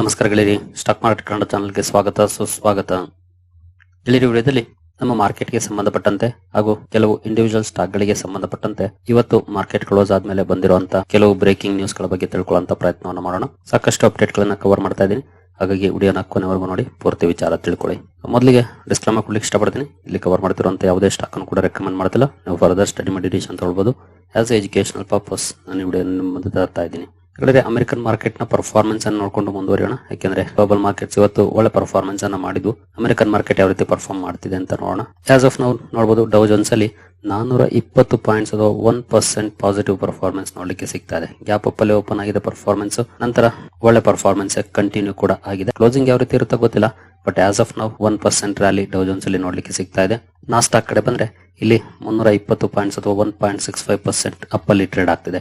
ನಮಸ್ಕಾರ ಗೆಳೆಯರಿ, stock market Kannada ಚಾನಲ್ಗೆ ಸ್ವಾಗತ, ಸುಸ್ವಾಗತ. ಇಲ್ಲಿರುವ ವಿಡಿಯೋದಲ್ಲಿ ನಮ್ಮ ಮಾರ್ಕೆಟ್ಗೆ ಸಂಬಂಧಪಟ್ಟಂತೆ ಹಾಗೂ ಕೆಲವು ಇಂಡಿವಿಜುವಲ್ ಸ್ಟಾಕ್ ಗಳಿಗೆ ಸಂಬಂಧಪಟ್ಟಂತೆ ಇವತ್ತು ಮಾರ್ಕೆಟ್ ಕ್ಲೋಸ್ ಆದ್ಮೇಲೆ ಬಂದಿರುವಂತಹ ಕೆಲವು ಬ್ರೇಕಿಂಗ್ ನ್ಯೂಸ್ಗಳ ಬಗ್ಗೆ ತಿಳ್ಕೊಳ್ಳುವಂತ ಪ್ರಯತ್ನವನ್ನು ಮಾಡೋಣ. ಸಾಕಷ್ಟು ಅಪ್ಡೇಟ್ ಗಳನ್ನ ಕವರ್ ಮಾಡ್ತಾ ಇದ್ದೀನಿ. ಹಾಗಾಗಿ ವಿಡಿಯೋನ ಕೊನೆವರೆಗೂ ನೋಡಿ, ಪೂರ್ತಿ ವಿಚಾರ ತಿಳ್ಕೊಳ್ಳಿ. ಮೊದಲಿಗೆ ಡಿಸ್ಕ್ಲೇಮರ್ ಕೊಡ್ಲಿಕ್ಕೆ ಇಷ್ಟಪಡ್ತೀನಿ. ಇಲ್ಲಿ ಕವರ್ ಮಾಡ್ತಿರುವಂತ ಯಾವುದೇ ಸ್ಟಾಕ್ ಅನ್ನು ಕೂಡ ರೆಕಮೆಂಡ್ ಮಾಡ್ತಿಲ್ಲ. ನೀವು ಫರ್ದರ್ ಸ್ಟಡಿ ಮಾಡಿ ಅಂತ ಹೇಳ್ಬೋದು. ಆಸ್ ಎಜುಕೇಶನಲ್ ಪರ್ಪಸ್ ನಾನು ವಿಡಿಯೋ ಮುಂದೆ ತರ್ತಾ ಇದ್ದೀನಿ. ಹಾಗಾದ್ರೆ ಅಮೆರಿಕನ್ ಮಾರ್ಕೆಟ್ನ ಪರ್ಫಾರ್ಮೆನ್ಸ್ ಅನ್ನು ನೋಡ್ಕೊಂಡು ಮುಂದುವರಿಯೋಣ. ಯಾಕೆಂದ್ರೆ ಗ್ಲೋಬಲ್ ಮಾರ್ಕೆಟ್ಸ್ ಇವತ್ತು ಒಳ್ಳೆ ಪರ್ಫಾರ್ಮೆನ್ಸ್ ಅನ್ನ ಮಾಡಿದ್ವು ಅಮೆರಿಕನ್ ಮಾರ್ಕೆಟ್ ಯಾವ ರೀತಿ ಪರ್ಫಾರ್ಮ್ ಮಾಡ್ತಿದೆ ಅಂತ ನೋಡೋಣ. ಆಸ್ ಆಫ್ ನಾವು ನೋಡಬಹುದು ಡೌ ಜೋನ್ಸ್ ಅಲ್ಲಿ ನಾನೂರ ಇಪ್ಪತ್ತು ಪಾಯಿಂಟ್ಸ್ ಅಥವಾ ಒನ್ ಪರ್ಸೆಂಟ್ ಪಾಸಿಟಿವ್ ಪರ್ಫಾರ್ಮೆನ್ಸ್ ನೋಡ್ಲಿಕ್ಕೆ ಸಿಗ್ತಾ ಇದೆ. ಗ್ಯಾಪ್ ಅಪ್ ಅಲ್ಲಿ ಓಪನ್ ಆಗಿದೆ ಪರ್ಫಾರ್ಮೆನ್ಸ್ ನಂತರ ಒಳ್ಳೆ ಪರ್ಫಾರ್ಮೆನ್ಸ್ ಕಂಟಿನ್ಯೂ ಕೂಡ ಆಗಿದೆ. ಕ್ಲೋಸಿಂಗ್ ಯಾವ ರೀತಿ ಇರುತ್ತೋ ಗೊತ್ತಿಲ್ಲ. ಬಟ್ ಆಸ್ ಆಫ್ ನಾವು one percent rally Dow Jones ಅಲ್ಲಿ ನೋಡ್ಲಿಕ್ಕೆ ಸಿಗ್ತಾ ಇದೆ. ನಾಸ್ಟಾಕ್ ಕಡೆ ಬಂದ್ರೆ ಇಲ್ಲಿ ಮುನ್ನೂರ ಇಪ್ಪತ್ತು ಪಾಯಿಂಟ್ಸ್ ಅಥವಾ one point six five percent ಅಲ್ಲಿ ಟ್ರೇಡ್ ಆಗ್ತಿದೆ.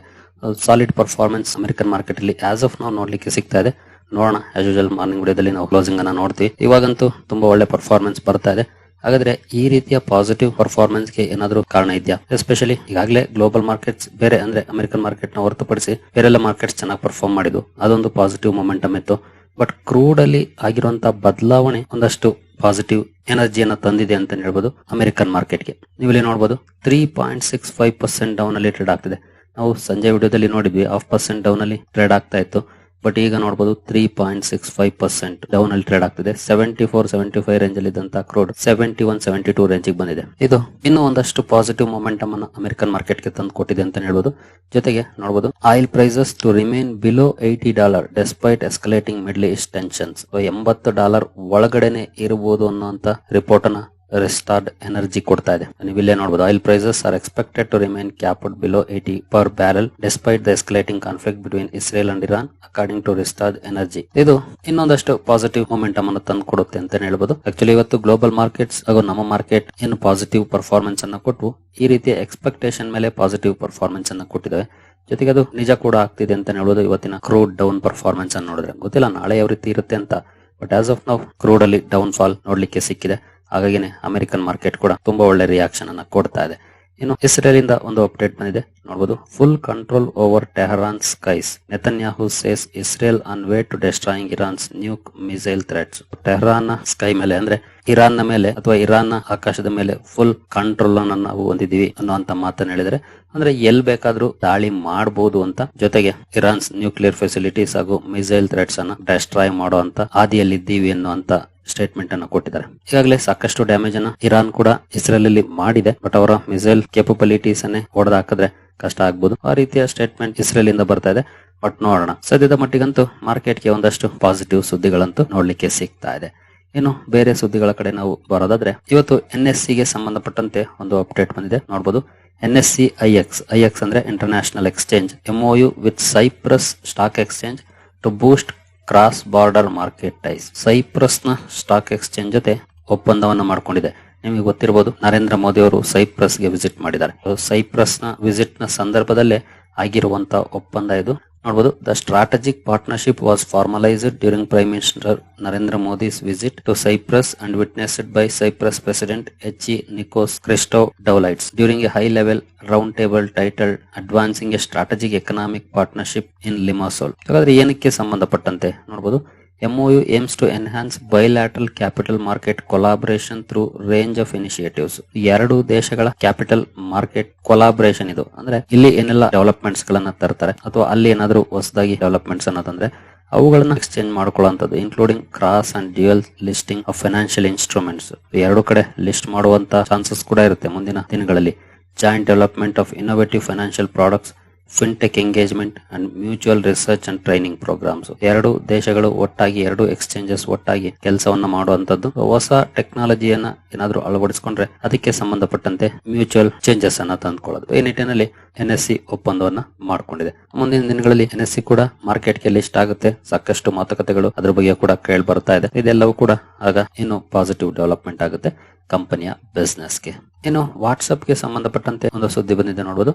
ಸಾಲಿಡ್ ಪರ್ಫಾರ್ಮೆನ್ಸ್ ಅಮೆರಿಕನ್ ಮಾರ್ಕೆಟ್ ಅಲ್ಲಿ ಆಸ್ ಆಫ್ ನಾವು ನೋಡ್ಲಿಕ್ಕೆ ಸಿಗ್ತಾ ಇದೆ. ನೋಡೋಣ ಆಸ್ ಯೂಶಲ್ ಮಾರ್ನಿಂಗ್ ವಿಡಿಯೋದಲ್ಲಿ ನಾವು ಕ್ಲೋಸಿಂಗ್ ಅನ್ನ ನೋಡ್ತೀವಿ. ಇವಾಗಂತೂ ತುಂಬಾ ಒಳ್ಳೆ ಪರ್ಫಾರ್ಮೆನ್ಸ್ ಬರ್ತಾ ಇದೆ. ಹಾಗಾದ್ರೆ ಈ ರೀತಿಯ ಪಾಸಿಟಿವ್ ಪರ್ಫಾರ್ಮೆನ್ಸ್ಗೆ ಏನಾದರೂ ಕಾರಣ ಇದೆಯಾ? ಎಸ್ಪೆಷಲಿ ಈಗಾಗಲೇ ಗ್ಲೋಬಲ್ ಮಾರ್ಕೆಟ್ಸ್ ಬೇರೆ ಅಂದ್ರೆ ಅಮೆರಿಕನ್ ಮಾರ್ಕೆಟ್ನ ಹೊರತುಪಡಿಸಿ ಬೇರೆಲ್ಲ ಮಾರ್ಕೆಟ್ಸ್ ಚೆನ್ನಾಗಿ ಪರ್ಫಾರ್ಮ್ ಮಾಡಿದ್ದು. ಅದೊಂದು ಪಾಸಿಟಿವ್ ಮೊಮೆಂಟಮ್ ಇತ್ತು. ಬಟ್ ಕ್ರೂಡ್ ಅಲ್ಲಿ ಆಗಿರುವಂತಹ ಬದಲಾವಣೆ ಒಂದಷ್ಟು ಪಾಸಿಟಿವ್ ಎನರ್ಜಿಯನ್ನು ತಂದಿದೆ ಅಂತ ಹೇಳ್ಬೋದು ಅಮೆರಿಕನ್ ಮಾರ್ಕೆಟ್ಗೆ ನೀವು ಇಲ್ಲಿ ನೋಡಬಹುದು three point six five percent down ಅಲ್ಲಿ ಟ್ರೇಡ್ ಆಗ್ತಿದೆ. ನಾವು ಸಂಜೆ ವಿಡಿಯೋದಲ್ಲಿ ನೋಡಿದ್ವಿ ಹಾಫ್ ಪರ್ಸೆಂಟ್ ಡೌನ್ ಅಲ್ಲಿ ಟ್ರೇಡ್ ಆಗ್ತಾ ಇತ್ತು. ಬಟ್ ಈಗ ನೋಡಬಹುದು three point six five percent down ಅಲ್ಲಿ ಟ್ರೇಡ್ ಆಗ್ತಿದೆ. Seventy four seventy five range ಅಲ್ಲಿ ಇದ್ದಂತ crude seventy one seventy two range ಬಂದಿದೆ. ಇದು ಇನ್ನೂ ಒಂದಷ್ಟು ಪಾಸಿಟಿವ್ ಮೊಮೆಂಟಮ್ ಅನ್ನು ಅಮೆರಿಕನ್ ಮಾರ್ಕೆಟ್ಗೆ ತಂದು ಕೊಟ್ಟಿದೆ ಅಂತ ಹೇಳ್ಬೋದು. ಜೊತೆಗೆ ನೋಡಬಹುದು oil prices to remain below eighty dollar despite escalating Middle East tensions ಎಂಬತ್ತು ಡಾಲರ್ ಒಳಗಡೆನೆ ಇರಬಹುದು ಅನ್ನುವಂತ ರಿಪೋರ್ಟ್ ಅನ್ನ ರೆಸ್ಟಾರ್ಡ್ ಎನರ್ಜಿ ಕೊಡ್ತಾ ಇದೆ. ನೀವು ಇಲ್ಲೇ ನೋಡಬಹುದು oil prices are expected to remain capped below eighty per barrel despite the escalating conflict between Israel and Iran according to Rystad energy ಇದು ಇನ್ನೊಂದಷ್ಟು ಪಾಸಿಟಿವ್ ಮೊಮೆಂಟಮ್ ಅನ್ನು ತಂದು ಕೊಡುತ್ತೆ ಅಂತ ಹೇಳ್ಬೋದು. ಆಕ್ಚುಲಿ ಇವತ್ತು ಗ್ಲೋಬಲ್ ಮಾರ್ಕೆಟ್ಸ್ ಹಾಗೂ ನಮ್ಮ ಮಾರ್ಕೆಟ್ ಏನು ಪಾಸಿಟಿವ್ ಪರ್ಫಾರ್ಮೆನ್ಸ್ ಅನ್ನು ಕೊಟ್ಟು, ಈ ರೀತಿಯ ಎಕ್ಸ್ಪೆಕ್ಟೇಷನ್ ಮೇಲೆ ಪಾಸಿಟಿವ್ ಪರ್ಫಾರ್ಮೆನ್ಸ್ ಅನ್ನು ಕೊಟ್ಟಿದೆ ಜೊತೆಗೆ ಅದು ನಿಜ ಕೂಡ ಆಗ್ತಿದೆ ಅಂತ ಹೇಳ್ಬೋದು. ಇವತ್ತಿನ ಕ್ರೂಡ್ ಡೌನ್ ಪರ್ಫಾರ್ಮೆನ್ಸ್ ಅನ್ನು ನೋಡಿದ್ರೆ. ಗೊತ್ತಿಲ್ಲ ನಾಳೆ ಯಾವ ರೀತಿ ಇರುತ್ತೆ ಅಂತ ಬಟ್ ಆಸ್ ಆಫ್ ನಾವು ಕ್ರೂಡ್ ಅಲ್ಲಿ ಡೌನ್ ಫಾಲ್ ನೋಡ್ಲಿಕ್ಕೆ ಸಿಕ್ಕಿದೆ. ಹಾಗಾಗಿನೇ ಅಮೆರಿಕನ್ ಮಾರ್ಕೆಟ್ ಕೂಡ ತುಂಬಾ ಒಳ್ಳೆ ರಿಯಾಕ್ಷನ್ ಅನ್ನ ಕೊಡ್ತಾ ಇದೆ. ಇನ್ನು ಇಸ್ರೇಲ್ ಇಂದ ಒಂದು ಅಪ್ಡೇಟ್ ಬಂದಿದೆ. ನೋಡಬಹುದು full control over Tehran skies Netanyahu says Israel on way to destroying Iran's nuke missile threats Tehran sky ಮೇಲೆ ಅಂದ್ರೆ ಇರಾನ್ನ ಮೇಲೆ ಅಥವಾ ಇರಾನ್ ಆಕಾಶದ ಮೇಲೆ ಫುಲ್ ಕಂಟ್ರೋಲ್ ಅನ್ನ ನಾವು ಹೊಂದಿದೀವಿ ಅನ್ನುವಂತ ಮಾತನ್ನ ಹೇಳಿದ್ರೆ, ಅಂದ್ರೆ ಎಲ್ ಬೇಕಾದ್ರೂ ದಾಳಿ ಮಾಡಬಹುದು ಅಂತ ಜೊತೆಗೆ ಇರಾನ್ಸ್ ನ್ಯೂಕ್ಲಿಯರ್ ಫೆಸಿಲಿಟೀಸ್ ಹಾಗೂ ಮಿಸೈಲ್ ಥ್ರೆಟ್ಸ್ ಅನ್ನ ಡೆಸ್ಟ್ರಾಯ್ ಮಾಡುವಂತ ಹಾದಿಯಲ್ಲಿದ್ದೀವಿ ಅನ್ನುವಂತ ಸ್ಟೇಟ್ಮೆಂಟ್ ಅನ್ನು ಕೊಟ್ಟಿದ್ದಾರೆ. ಈಗಾಗಲೇ ಸಾಕಷ್ಟು ಡ್ಯಾಮೇಜ್ ಅನ್ನ ಇರಾನ್ ಕೂಡ ಇಸ್ರೇಲ್ ಅಲ್ಲಿ ಮಾಡಿದೆ. ಬಟ್ ಅವರ ಮಿಸೈಲ್ ಕೆಪಬಿಲಿಟೀಸ್ ಅನ್ನೇ ಹೊಡೆದು ಹಾಕಿದ್ರೆ ಕಷ್ಟ ಆಗ್ಬಹುದು ಆ ರೀತಿಯ ಸ್ಟೇಟ್ಮೆಂಟ್ ಇಸ್ರೇಲ್ ಇಂದ ಬರ್ತಾ ಇದೆ. ಬಟ್ ನೋಡೋಣ. ಸದ್ಯದ ಮಟ್ಟಿಗಂತೂ ಮಾರ್ಕೆಟ್ಗೆ ಒಂದಷ್ಟು ಪಾಸಿಟಿವ್ ಸುದ್ದಿಗಳಂತೂ ನೋಡ್ಲಿಕ್ಕೆ ಸಿಗ್ತಾ ಇದೆ. ಇನ್ನು ಬೇರೆ ಸುದ್ದಿಗಳ ಕಡೆ ನಾವು ಬರೋದಾದ್ರೆ, ಇವತ್ತು ಎನ್ ಎಸ್ಗೆ ಸಂಬಂಧಪಟ್ಟಂತೆ ಒಂದು ಅಪ್ಡೇಟ್ ಬಂದಿದೆ. ನೋಡಬಹುದು N S C I X I X ಅಂದ್ರೆ international exchange MOU with Cyprus stock exchange to boost cross border market ties ಸೈಪ್ರಸ್ನ stock exchange ಜೊತೆ ಒಪ್ಪಂದವನ್ನು ಮಾಡಿಕೊಂಡಿದೆ. ನಿಮಗೆ ಗೊತ್ತಿರಬಹುದು ನರೇಂದ್ರ ಮೋದಿ ಅವರು ಸೈಪ್ರಸ್ಗೆ ವಿಸಿಟ್ ಮಾಡಿದ್ದಾರೆ. ಸೈಪ್ರಸ್ನ ವಿಸಿಟ್ನ ಸಂದರ್ಭದಲ್ಲೇ ಆಗಿರುವಂತಹ ಒಪ್ಪಂದ ಇದು. ನೋಡಬಹುದು the strategic partnership was formalised during Prime Minister Narendra Modi's visit to Cyprus and witnessed by Cyprus President H E Nikos Christodoulides during a high level round table title advancing a strategic economic partnership in Limassol ಹಾಗಾದ್ರೆ ಏನಕ್ಕೆ ಸಂಬಂಧಪಟ್ಟಂತೆ ನೋಡಬಹುದು MOU aims to enhance bilateral capital market collaboration through range of initiatives. ಎರಡು ದೇಶಗಳ capital market collaboration ಇದು. ಅಂದ್ರೆ ಇಲ್ಲಿ ಏನೆಲ್ಲ ಡೆವಲಪ್ಮೆಂಟ್ಸ್ ಗಳನ್ನ ತರ್ತಾರೆ ಅಥವಾ ಅಲ್ಲಿ ಏನಾದರೂ ಹೊಸದಾಗಿ ಡೆವಲಪ್ಮೆಂಟ್ಸ್ ಅನ್ನೋದಂದ್ರೆ ಅವುಗಳನ್ನ exchange ಮಾಡ್ಕೊಳ್ಳುವಂಥದ್ದು including cross and dual listing of financial instruments ಎರಡು ಕಡೆ ಲಿಸ್ಟ್ ಮಾಡುವಂತ ಚಾನ್ಸಸ್ ಕೂಡ ಇರುತ್ತೆ ಮುಂದಿನ ದಿನಗಳಲ್ಲಿ. Joint development of innovative financial products fintech engagement and mutual research and training programmes ಎರಡು ದೇಶಗಳು ಒಟ್ಟಾಗಿ, ಎರಡು ಎಕ್ಸ್ಚೇಂಜಸ್ ಒಟ್ಟಾಗಿ ಕೆಲಸವನ್ನ ಮಾಡುವಂತದ್ದು ಹೊಸ ಟೆಕ್ನಾಲಜಿಯನ್ನ ಏನಾದರೂ ಅಳವಡಿಸಿಕೊಂಡ್ರೆ ಅದಕ್ಕೆ ಸಂಬಂಧಪಟ್ಟಂತೆ ಮ್ಯೂಚುವಲ್ ಚೇಂಜಸ್ ಅನ್ನ ತಂದ್ಕೊಳ್ಳೋದು. ಈ ನಿಟ್ಟಿನಲ್ಲಿ ಎನ್ ಎಸ್ ಸಿ ಒಪ್ಪಂದವನ್ನ ಮಾಡಿಕೊಂಡಿದೆ. ಮುಂದಿನ ದಿನಗಳಲ್ಲಿ ಎನ್ ಎಸ್ ಸಿ ಕೂಡ ಮಾರ್ಕೆಟ್ಗೆ ಲಿಸ್ಟ್ ಆಗುತ್ತೆ. ಸಾಕಷ್ಟು ಮಾತುಕತೆಗಳು ಅದ್ರ ಬಗ್ಗೆ ಕೂಡ ಕೇಳಿ ಬರ್ತಾ ಇದೆ. ಇದೆಲ್ಲವೂ ಕೂಡ ಆಗ ಇನ್ನು ಪಾಸಿಟಿವ್ ಡೆವಲಪ್ಮೆಂಟ್ ಆಗುತ್ತೆ. ಕಂಪನಿಯ ಬಿಸ್ನೆಸ್ಗೆ ಇನ್ನು ವಾಟ್ಸ್ಆಪ್ಗೆ ಸಂಬಂಧಪಟ್ಟಂತೆ ಒಂದು ಸುದ್ದಿ ಬಂದಿದೆ ನೋಡಬಹುದು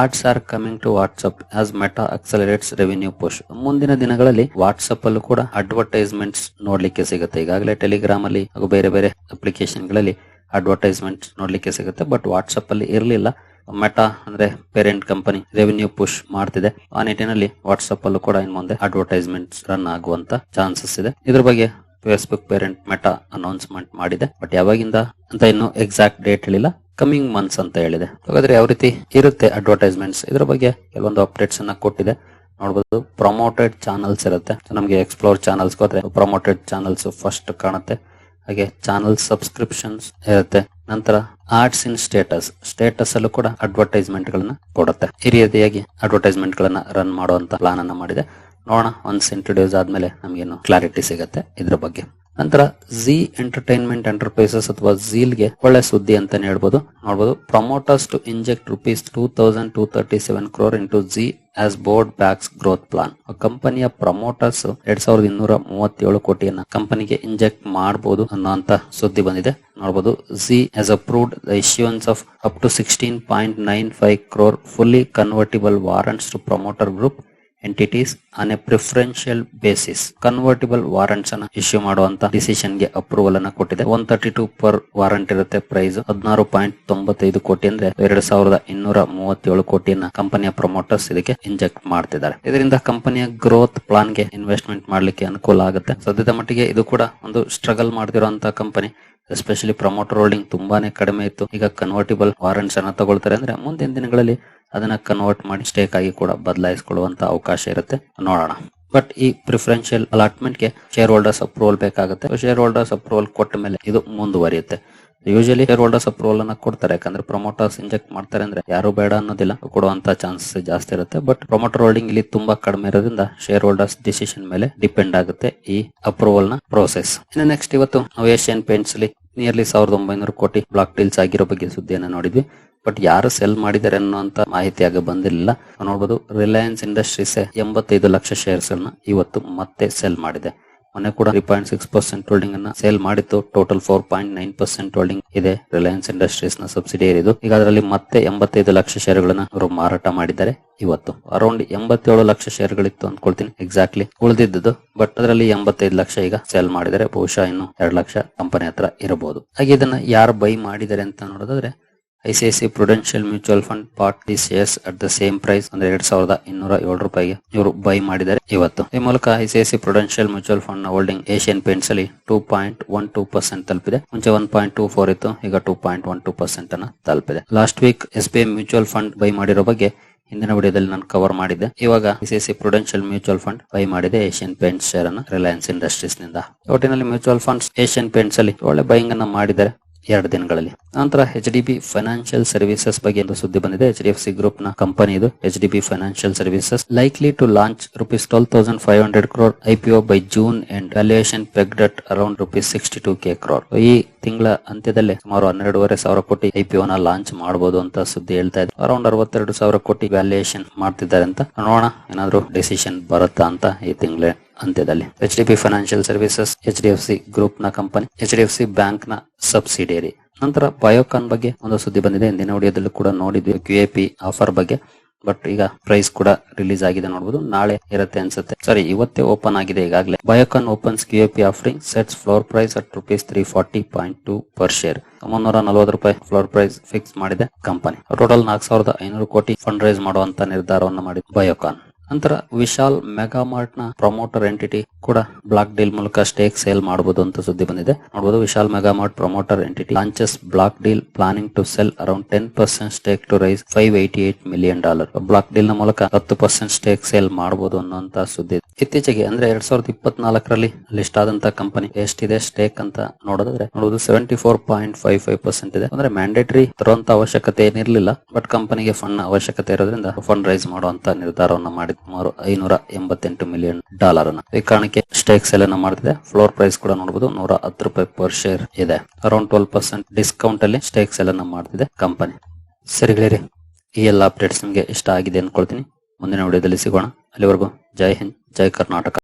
ads are coming to WhatsApp as Meta accelerates revenue push ಮುಂದಿನ ದಿನಗಳಲ್ಲಿ ವಾಟ್ಸ್ಆಪ್ ಅಲ್ಲೂ ಕೂಡ ಅಡ್ವರ್ಟೈಸ್ಮೆಂಟ್ಸ್ ನೋಡ್ಲಿಕ್ಕೆ ಸಿಗುತ್ತೆ. ಈಗಾಗಲೇ ಟೆಲಿಗ್ರಾಮ್ ಅಲ್ಲಿ ಹಾಗೂ ಬೇರೆ ಬೇರೆ ಅಪ್ಲಿಕೇಶನ್ಗಳಲ್ಲಿ ಅಡ್ವರ್ಟೈಸ್ಮೆಂಟ್ ನೋಡ್ಲಿಕ್ಕೆ ಸಿಗುತ್ತೆ. ಬಟ್ ವಾಟ್ಸ್ಆಪ್ ಅಲ್ಲಿ ಇರಲಿಲ್ಲ. ಮೆಟಾ ಅಂದ್ರೆ ಪೇರೆಂಟ್ ಕಂಪನಿ ರೆವಿನ್ಯೂ ಪುಷ್ ಮಾಡ್ತಿದೆ. ಆ ನಿಟ್ಟಿನಲ್ಲಿ ವಾಟ್ಸ್ಆಪ್ ಅಲ್ಲೂ ಕೂಡ ಇನ್ ಮುಂದೆ ಅಡ್ವರ್ಟೈಸ್ಮೆಂಟ್ ರನ್ ಆಗುವಂತ ಚಾನ್ಸಸ್ ಇದೆ. ಇದ್ರ ಬಗ್ಗೆ ಫೇಸ್ಬುಕ್ ಪೇರೆಂಟ್ ಮೆಟಾ ಅನೌನ್ಸ್ಮೆಂಟ್ ಮಾಡಿದೆ. ಬಟ್ ಯಾವಾಗಿಂದ ಅಂತ ಇನ್ನು ಎಕ್ಸಾಕ್ಟ್ ಡೇಟ್ ಹೇಳಿಲ್ಲ. ಕಮಿಂಗ್ ಮಂತ್ಸ್ ಅಂತ ಹೇಳಿದೆ. ಹಾಗಾದ್ರೆ ಯಾವ ರೀತಿ ಇರುತ್ತೆ ಅಡ್ವರ್ಟೈಸ್ಮೆಂಟ್ಸ್ ಇದ್ರ ಬಗ್ಗೆ ಕೆಲವೊಂದು ಅಪ್ಡೇಟ್ಸ್ ಅನ್ನ ಕೊಟ್ಟಿದೆ. ನೋಡಬಹುದು ಪ್ರಮೋಟೆಡ್ ಚಾನಲ್ಸ್ ಇರುತ್ತೆ. ನಮಗೆ ಎಕ್ಸ್ಪ್ಲೋರ್ ಚಾನಲ್ಸ್ ಹೋದ್ರೆ ಪ್ರಮೋಟೆಡ್ ಚಾನಲ್ಸ್ ಫಸ್ಟ್ ಕಾಣುತ್ತೆ. ಹಾಗೆ ಚಾನಲ್ ಸಬ್ಸ್ಕ್ರಿಪ್ಷನ್ಸ್ ಇರುತ್ತೆ. ನಂತರ ಆರ್ಟ್ಸ್ ಇನ್ ಸ್ಟೇಟಸ್ ಸ್ಟೇಟಸ್ ಅಲ್ಲೂ ಕೂಡ ಅಡ್ವರ್ಟೈಸ್ಮೆಂಟ್ ಗಳನ್ನ ಕೊಡುತ್ತೆ. ಈ ರೀತಿಯಾಗಿ ಅಡ್ವರ್ಟೈಸ್ಮೆಂಟ್ ಗಳನ್ನ ರನ್ ಮಾಡುವಂತ ಪ್ಲಾನ್ ಅನ್ನ ಮಾಡಿದೆ. ನೋಡೋಣ ಒನ್ಸ್ ಇಂಟ್ರೊಡ್ಯೂಸ್ ಆದ್ಮೇಲೆ ನಮಗೇನು ಕ್ಲಾರಿಟಿ ಸಿಗುತ್ತೆ ಇದ್ರ ಬಗ್ಗೆ. ನಂತರ ಜಿ ಎಂಟರ್ಟೈನ್ಮೆಂಟ್ ಎಂಟರ್ಪ್ರೈಸಸ್ ಅಥವಾ ಝೀಲ್ಗೆ ಒಳ್ಳೆ ಸುದ್ದಿ ಅಂತಾನೆ ಹೇಳ್ಬೋದು. ನೋಡಬಹುದು promoters to inject rupees two thousand two thirty seven crore into G as board backs growth plan ಕಂಪನಿಯ ಪ್ರಮೋಟರ್ಸ್ ಎರಡ್ ಸಾವಿರದ ಇನ್ನೂರ ಮೂವತ್ತೇಳು ಕೋಟಿಯನ್ನ ಕಂಪನಿಗೆ ಇಂಜೆಕ್ಟ್ ಮಾಡಬಹುದು ಅನ್ನೋಂತ ಸುದ್ದಿ ಬಂದಿದೆ. ನೋಡಬಹುದು G as approved the issuance of up to sixteen point nine five crore fully convertible warrants to promoter group entities on a preferential basis convertible warrants ಅನ್ನ ಇಶ್ಯೂ ಮಾಡುವಂತ ಡಿಸಿಷನ್ಗೆ ಅಪ್ರೂವಲ್ ಅನ್ನ ಕೊಟ್ಟಿದೆ. One thirty two per warrant ಇರುತ್ತೆ price ಹದಿನಾರು point ತೊಂಬತ್ತೈದು ಕೋಟಿ ಅಂದ್ರೆ ಎರಡ್ ಸಾವಿರದ ಇನ್ನೂರ ಮೂವತ್ತೇಳು ಕೋಟಿಯನ್ನ ಕಂಪನಿಯ ಪ್ರಮೋಟರ್ಸ್ ಇದಕ್ಕೆ ಇಂಜೆಕ್ಟ್ ಮಾಡ್ತಿದ್ದಾರೆ. ಇದರಿಂದ ಕಂಪನಿಯ ಗ್ರೋತ್ ಪ್ಲಾನ್ಗೆ ಇನ್ವೆಸ್ಟ್ಮೆಂಟ್ ಮಾಡ್ಲಿಕ್ಕೆ ಅನುಕೂಲ ಆಗುತ್ತೆ. ಸದ್ಯದ ಮಟ್ಟಿಗೆ ಇದು ಕೂಡ ಒಂದು ಸ್ಟ್ರಗಲ್ ಮಾಡ್ತಿರುವಂತಹ ಕಂಪನಿ ಎಸ್ಪೆಷಲಿ ಪ್ರಮೋಟರ್ ಹೋಲ್ಡಿಂಗ್ ತುಂಬಾನೇ ಕಡಿಮೆ ಇತ್ತು. ಈಗ ಕನ್ವರ್ಟಿಬಲ್ ವಾರಂಟ್ಸ್ ಅನ್ನ ತಗೊಳ್ತಾರೆ. ಅಂದ್ರೆ ಮುಂದಿನ ದಿನಗಳಲ್ಲಿ ಅದನ್ನ ಕನ್ವರ್ಟ್ ಮಾಡಿ ಸ್ಟೇಕ್ ಆಗಿ ಕೂಡ ಬದಲಾಯಿಸಿಕೊಳ್ಳುವಂತ ಅವಕಾಶ ಇರುತ್ತೆ. ನೋಡೋಣ. ಬಟ್ ಈ ಪ್ರಿಫರೆನ್ಶಿಯಲ್ ಅಲಾಟ್ಮೆಂಟ್ಗೆ ಶೇರ್ ಹೋಲ್ಡರ್ಸ್ ಅಪ್ರೂವಲ್ ಬೇಕಾಗುತ್ತೆ. ಶೇರ್ ಹೋಲ್ಡರ್ಸ್ ಅಪ್ರೂವಲ್ ಕೊಟ್ಟ ಮೇಲೆ ಇದು ಮುಂದುವರಿಯುತ್ತೆ. ಯೂಶಲಿ ಶೇರ್ ಹೋಲ್ಡರ್ಸ್ ಅಪ್ರೂವಲ್ ಅನ್ನ ಕೊಡ್ತಾರೆ. ಯಾಕಂದ್ರೆ ಪ್ರಮೋಟರ್ಸ್ ಇಂಜೆಕ್ಟ್ ಮಾಡ್ತಾರೆ ಅಂದ್ರೆ ಯಾರು ಬೇಡ ಅನ್ನೋದಿಲ್ಲ. ಕೊಡುವಂತ ಚಾನ್ಸ್ ಜಾಸ್ತಿ ಇರುತ್ತೆ. ಬಟ್ ಪ್ರಮೋಟರ್ ಹೋಲ್ಡಿಂಗ್ ಇಲ್ಲಿ ತುಂಬಾ ಕಡಿಮೆ ಇರೋದ್ರಿಂದ ಶೇರ್ ಹೋಲ್ಡರ್ಸ್ ಡಿಸಿಷನ್ ಮೇಲೆ ಡಿಪೆಂಡ್ ಆಗುತ್ತೆ ಈ ಅಪ್ರೂವಲ್ನ ಪ್ರೋಸೆಸ್ ಇನ್ನು ನೆಕ್ಸ್ಟ್ ಇವತ್ತು ನಾವು ಏಷ್ಯನ್ ಪೇಂಟ್ಸ್ ಅಲ್ಲಿ ನಿಯರ್ಲಿ ಸಾವಿರದ ಒಂಬೈನೂರು ಕೋಟಿ ಬ್ಲಾಕ್ ಡೀಲ್ಸ್ ಆಗಿರೋ ಬಗ್ಗೆ ಸುದ್ದಿಯನ್ನು ನೋಡಿದ್ವಿ. ಬಟ್ ಯಾರು ಸೆಲ್ ಮಾಡಿದ್ದಾರೆ ಅನ್ನುವಂತ ಮಾಹಿತಿ ಆಗ ಬಂದಿರಲಿಲ್ಲ. ನೋಡಬಹುದು ರಿಲಯನ್ಸ್ ಇಂಡಸ್ಟ್ರೀಸ್ ಎಂಬತ್ತೈದು ಲಕ್ಷ ಶೇರ್ಸ್ ಅನ್ನ ಇವತ್ತು ಮತ್ತೆ ಸೆಲ್ ಮಾಡಿದೆ. ಮೊನ್ನೆ ಕೂಡ three point six percent holding ಅನ್ನ ಸೇಲ್ ಮಾಡಿತ್ತು. Total four point nine percent holding ಇದೆ. ರಿಲಯನ್ಸ್ ಇಂಡಸ್ಟ್ರೀಸ್ನ ಸಬ್ಸಿಡಿಯರಿ ಇದು. ಈಗ ಅದರಲ್ಲಿ ಮತ್ತೆ ಎಂಬತ್ತೈದು ಲಕ್ಷ ಷೇರುಗಳನ್ನ ಅವರು ಮಾರಾಟ ಮಾಡಿದ್ದಾರೆ ಇವತ್ತು. ಅರೌಂಡ್ ಎಂಬತ್ತೇಳು ಲಕ್ಷ ಶೇರ್ಗಳಿತ್ತು ಅಂದ್ಕೊಳ್ತೀನಿ ಎಕ್ಸಾಕ್ಟ್ಲಿ ಉಳಿದಿದ್ದು ಬಟ್ ಅದರಲ್ಲಿ ಎಂಬತ್ತೈದು ಲಕ್ಷ ಈಗ ಸೇಲ್ ಮಾಡಿದರೆ ಬಹುಶಃ ಇನ್ನು ಎರಡು ಲಕ್ಷ ಕಂಪನಿ ಹತ್ರ ಇರಬಹುದು ಹಾಗೆ ಇದನ್ನ ಯಾರು ಬೈ ಮಾಡಿದ್ದಾರೆ ಅಂತ ನೋಡೋದಾದ್ರೆ ICICI Prudential mutual fund bought the shares at the same price ಅಂದ್ರೆ ಎರಡ್ ಸಾವಿರದ ಇನ್ನೂರ ಏಳು ರೂಪಾಯಿಗೆ ಇವರು ಬೈ ಮಾಡಿದ್ದಾರೆ ಇವತ್ತು. ಈ ಮೂಲಕ ಐಸಿಐಸಿ ಪ್ರುಡೆನ್ಷಿಯಲ್ ಮ್ಯೂಚುವಲ್ ಫಂಡ್ನ ಹೋಲ್ಡಿಂಗ್ ಏಷ್ಯನ್ ಪೇಂಟ್ಸ್ ಅಲ್ಲಿ two point one two percent ತಲುಪಿದೆ. ಮುಂಚೆ ಒನ್ ಪಾಯಿಂಟ್ ಟೂ ಫೋರ್ ಇತ್ತು, ಈಗ two point one two percent ಅನ್ನ ತಲುಪಿದೆ. Last week S B I mutual fund buy ಮಾಡಿರೋ ಬಗ್ಗೆ ಹಿಂದಿನ ವಿಡಿಯೋದಲ್ಲಿ ನಾನು ಕವರ್ ಮಾಡಿದ್ದೆ. ಇವಾಗ ICICI Prudential mutual fund buy ಮಾಡಿದೆ ಏಷ್ಯನ್ ಪೇಂಟ್ಸ್ ಶೇರ್ ಅನ್ನ ರಿಲಯನ್ಸ್ ಇಂಡಸ್ಟ್ರೀಸ್ನಿಂದ. ಒಟ್ಟಿನಲ್ಲಿ ಮ್ಯೂಚುವಲ್ ಫಂಡ್ಸ್ ಏಷ್ಯನ್ ಪೇಂಟ್ಸ್ ಅಲ್ಲಿ ಒಳ್ಳೆ ಬೈಯಿಂಗ್ ಅನ್ನ ಮಾಡಿದ್ದಾರೆ. ಎರಡು ದಿನಗಳಲ್ಲಿ. ನಂತರ H D B financial services ಬಗ್ಗೆ ಒಂದು ಸುದ್ದಿ ಬಂದಿದೆ. ಎಚ್ ಡಿ ಎಫ್ ಸಿ ಗ್ರೂಪ್ನ ಕಂಪನಿ ಇದು. H D B financial services likely to launch rupees twelve thousand five hundred crore IPO by June and valuation pegged at around rupees sixty two K crore ಈ ತಿಂಗಳ ಅಂತ್ಯದಲ್ಲೇ ಸುಮಾರು ಹನ್ನೆರಡೂವರೆ ಸಾವಿರ ಕೋಟಿ IPO ನ launch ಮಾಡಬಹುದು ಅಂತ ಸುದ್ದಿ ಹೇಳ್ತಾ ಇದ್ದಾರೆ ಅರೌಂಡ್ ಅರವತ್ತೆರಡು ಸಾವಿರ ಕೋಟಿ ವ್ಯಾಲ್ಯೂಯೇಷನ್ ಮಾಡ್ತಿದ್ದಾರೆ ಅಂತ. ನೋಡೋಣ, ಏನಾದ್ರು ಡಿಸಿಷನ್ ಬರುತ್ತಾ ಅಂತ ಈ ತಿಂಗಳ ಅಂತ್ಯದಲ್ಲಿ. H D P financial services H D F C ಗ್ರೂಪ್ನ company H D F C ಬ್ಯಾಂಕ್ನ ಸಬ್ಸಿಡಿಯರಿ ನಂತರ ಬಯೋಕಾನ್ ಬಗ್ಗೆ ಒಂದು ಸುದ್ದಿ ಬಂದಿದೆ. ಹಿಂದಿನ ವಿಡಿಯೋದಲ್ಲೂ ಕೂಡ ನೋಡಿದ್ವಿ. ಕ್ಯೂ ಎ ಆಫರ್ ಬಗ್ಗೆ. ಬಟ್ ಈಗ ಪ್ರೈಸ್ ಕೂಡ ರಿಲೀಸ್ ಆಗಿದೆ ನೋಡಬಹುದು ನಾಳೆ ಇರುತ್ತೆ ಅನ್ಸುತ್ತೆ. ಸರಿ ಇವತ್ತೇ ಓಪನ್ ಆಗಿದೆ ಈಗಾಗಲೇ. Biocon opens Q A offering sets floor price at rupees three forty point two per share ಮುನ್ನೂರ ನಲವತ್ತು ರೂಪಾಯಿ ಫ್ಲೋರ್ ಪ್ರೈಸ್ ಫಿಕ್ಸ್ ಮಾಡಿದೆ ಕಂಪನಿ ಟೋಟಲ್ ನಾಲ್ಕು ಸಾವಿರದ ಐನೂರು ಕೋಟಿ ಫಂಡ್ ರೈಸ್ ಮಾಡುವಂತ ನಿರ್ಧಾರವನ್ನು ಮಾಡಿದೆ ಬಯೋಕಾನ್ ನಂತರ ವಿಶಾಲ್ ಮೆಗಾ ಮಾರ್ಟ್ನ ಪ್ರಮೋಟರ್ ಎಂಟಿಟಿ ಕೂಡ ಬ್ಲಾಕ್ ಡೀಲ್ ಮೂಲಕ ಸ್ಟೇಕ್ ಸೇಲ್ ಮಾಡಬಹುದು ಅಂತ ಸುದ್ದಿ ಬಂದಿದೆ. ನೋಡಬಹುದು Vishal Mega Mart promoter entity launches block deal planning to sell around ten percent stake to raise five eighty eight million dollar block ಡೀಲ್ನ ಮೂಲಕ ಹತ್ತು ಪರ್ಸೆಂಟ್ ಸ್ಟೇಕ್ ಸೇಲ್ ಮಾಡಬಹುದು ಅನ್ನುವಂತ ಸುದ್ದಿ. ಇತ್ತೀಚೆಗೆ ಅಂದ್ರೆ ಎರಡ್ ಸಾವಿರದ ಇಪ್ಪತ್ನಾಲ್ಕರಲ್ಲಿ ಲಿಸ್ಟ್ ಆದಂತ ಕಂಪನಿ ಎಷ್ಟಿದೆ ಸ್ಟೇಕ್ ಅಂತ ನೋಡೋದಾದ್ರೆ ನೋಡುವುದು seventy four point five five percent ಇದೆ. ಅಂದ್ರೆ ಮ್ಯಾಂಡೇಟರಿ ತರುವಂತ ಅವಶ್ಯಕತೆ ಏನಿರಲಿಲ್ಲ ಬಟ್ ಕಂಪನಿಗೆ ಫಂಡ್ ಅವಶ್ಯಕತೆ ಇರೋದ್ರಿಂದ ಫಂಡ್ ರೈಸ್ ಮಾಡುವಂತ ನಿರ್ಧಾರವನ್ನು ಮಾಡಿ ಸುಮಾರು ಐನೂರ ಎಂಬತ್ತೆಂಟು ಮಿಲಿಯನ್ ಡಾಲರ್ ಅನ್ನ. ಈ ಕಾರಣಕ್ಕೆ ಸ್ಟೇಕ್ ಸೆಲ್ ಅನ್ನ ಮಾಡ್ತಿದೆ. ಫ್ಲೋರ್ ಪ್ರೈಸ್ ಕೂಡ ನೋಡಬಹುದು ನೂರ ಹತ್ತು ರೂಪಾಯಿ ಪರ್ ಶೇರ್ ಇದೆ. ಅರೌಂಡ್ ಟ್ವೆಲ್ ಪರ್ಸೆಂಟ್ ಡಿಸ್ಕೌಂಟ್ ಅಲ್ಲಿ ಸ್ಟೇಕ್ ಸೆಲ್ ಅನ್ನ ಮಾಡ್ತಿದೆ ಕಂಪನಿ ಸರಿ ಗೆಳೆಯರಿ, ಈ ಎಲ್ಲ ಅಪ್ಡೇಟ್ಸ್ ನಿಮಗೆ ಇಷ್ಟ ಆಗಿದೆ ಅನ್ಕೊಳ್ತೀನಿ. ಮುಂದಿನ ವಿಡಿಯೋದಲ್ಲಿ ಸಿಗೋಣ. ಅಲ್ಲಿವರೆಗೂ ಜೈ ಹಿಂದ್, ಜೈ ಕರ್ನಾಟಕ.